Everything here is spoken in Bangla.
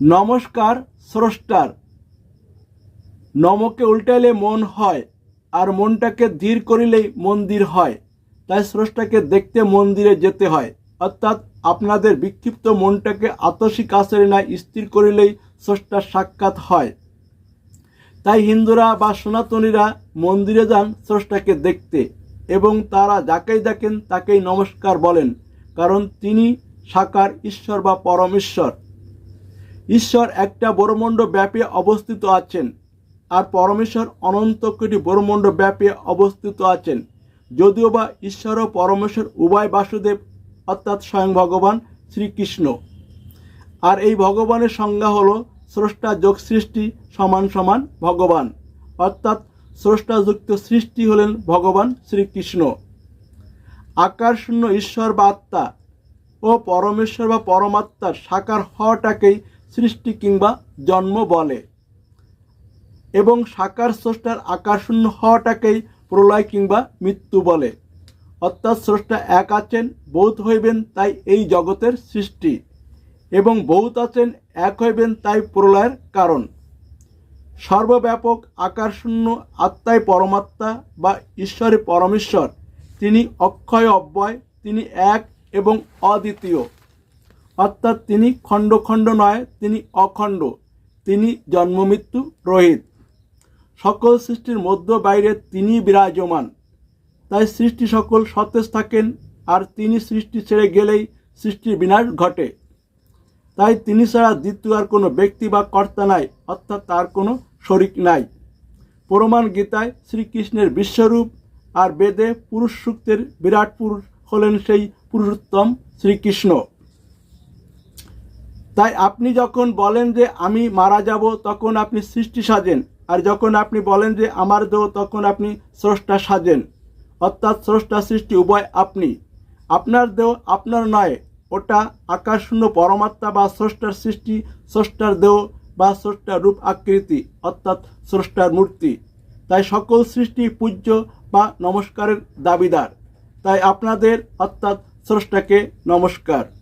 নমস্কার, স্রষ্টার। নমকে উল্টাইলে মন হয়, আর মনটাকে ধীর করিলেই মন্দির হয়। তাই স্রষ্টাকে দেখতে মন্দিরে যেতে হয়। অর্থাৎ আপনাদের বিক্ষিপ্ত মনটাকে আতসী কাছের ন্যায় স্থির করিলেই স্রষ্টার সাক্ষাৎ হয়। তাই হিন্দুরা বা সনাতনীরা মন্দিরে যান স্রষ্টাকে দেখতে, এবং তারা যাকেই দেখেন তাকেই নমস্কার বলেন, কারণ তিনি সাকার ঈশ্বর বা পরমেশ্বর। ঈশ্বর একটা ব্রহ্মাণ্ড ব্যাপী অবস্থিত আছেন, আর পরমেশ্বর অনন্ত কোটি ব্রহ্মাণ্ড ব্যাপী অবস্থিত আছেন। যদিও বা ঈশ্বর ও পরমেশ্বর উভয় বাসুদেব, অর্থাৎ স্বয়ং ভগবান শ্রীকৃষ্ণ। আর এই ভগবানের সংজ্ঞা হলো স্রষ্টা যোগ সৃষ্টি সমান সমান ভগবান, অর্থাৎ স্রষ্টাযুক্ত সৃষ্টি হলেন ভগবান শ্রীকৃষ্ণ। আকার শূন্য ঈশ্বর বা আত্মা ও পরমেশ্বর বা পরমাত্মার সাকার হওয়াটাকেই সৃষ্টি কিংবা জন্ম বলে। এবং সাকার স্রষ্টার আকার শূন্য হওয়াটাকেই প্রলয় কিংবা মৃত্যু বলে। অর্থাৎ স্রষ্টা এক আছেন বহুত হইবেন, তাই এই জগতের সৃষ্টি। এবং বহুত আছেন, এক হইবেন, তাই প্রলয়ের কারণ। সর্বব্যাপক আকার শূন্য আত্মাই পরমাত্মা বা ঈশ্বরে পরমেশ্বর। তিনি অক্ষয়, অব্যয়, তিনি এক এবং অদ্বিতীয়। অর্থাৎ তিনি খণ্ড খণ্ড নয়, তিনি অখণ্ড। তিনি জন্মমৃত্যু রহিত। সকল সৃষ্টির মধ্য বাইরে তিনি বিরাজমান। তাই সৃষ্টি সকল সতেজ থাকেন আর তিনি সৃষ্টি ছেড়ে গেলেই সৃষ্টির বিনাশ ঘটে। তাই তিনি ছাড়া দ্বিতীয় আর কোনো ব্যক্তি বা কর্তা নাই, অর্থাৎ তার কোনো শরিক নাই। প্রমাণ গীতায় শ্রীকৃষ্ণের বিশ্বরূপ আর বেদে পুরুষ সূক্তের বিরাট পুরুষ হলেন সেই পুরুষোত্তম শ্রীকৃষ্ণ। তাই আপনি যখন বলেন যে আমি মারা যাব, তখন আপনি সৃষ্টি সাজেন। আর যখন আপনি বলেন যে আমার দেহ, তখন আপনি স্রষ্টা সাজেন। অর্থাৎ স্রষ্টা সৃষ্টি, উভয় আপনি। আপনার দেহ আপনার নয়, ওটা আকাশশূন্য পরমাত্মা বা স্রষ্টার সৃষ্টি, স্রষ্টার দেহ বা স্রষ্টার রূপ আকৃতি, অর্থাৎ স্রষ্টার মূর্তি। তাই সকল সৃষ্টি পূজ্য বা নমস্কারের দাবিদার। তাই আপনাদের, অর্থাৎ স্রষ্টাকে নমস্কার।